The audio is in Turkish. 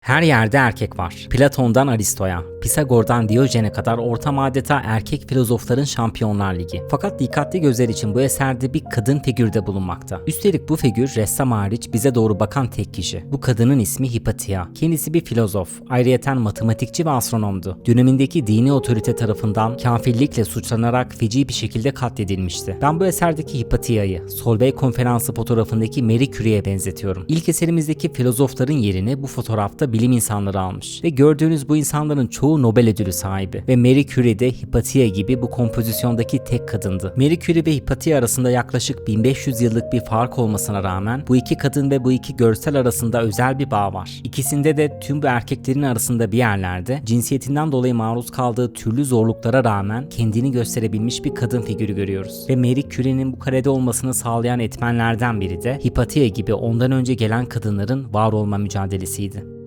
Her yerde erkek var. Platon'dan Aristo'ya, Pisagor'dan Diyojen'e kadar ortam adeta erkek filozofların şampiyonlar ligi. Fakat dikkatli gözler için bu eserde bir kadın figürde bulunmakta. Üstelik bu figür ressam hariç bize doğru bakan tek kişi. Bu kadının ismi Hipatia. Kendisi bir filozof, ayrıyeten matematikçi ve astronomdu. Dönemindeki dini otorite tarafından kafirlikle suçlanarak feci bir şekilde katledilmişti. Ben bu eserdeki Hipatia'yı Solvay konferansı fotoğrafındaki Marie Curie'ye benzetiyorum. İlk eserimizdeki filozofların yerini bu fotoğrafta bilim insanları almış. Ve gördüğünüz bu insanların çoğu Nobel ödülü sahibi. Ve Marie Curie de Hipatia gibi bu kompozisyondaki tek kadındı. Marie Curie ve Hipatia arasında yaklaşık 1500 yıllık bir fark olmasına rağmen bu iki kadın ve bu iki görsel arasında özel bir bağ var. İkisinde de tüm bu erkeklerin arasında bir yerlerde cinsiyetinden dolayı maruz kaldığı türlü zorluklara rağmen kendini gösterebilmiş bir kadın figürü görüyoruz. Ve Marie Curie'nin bu karede olmasını sağlayan etmenlerden biri de Hipatia gibi ondan önce gelen kadınların var olma mücadelesiydi.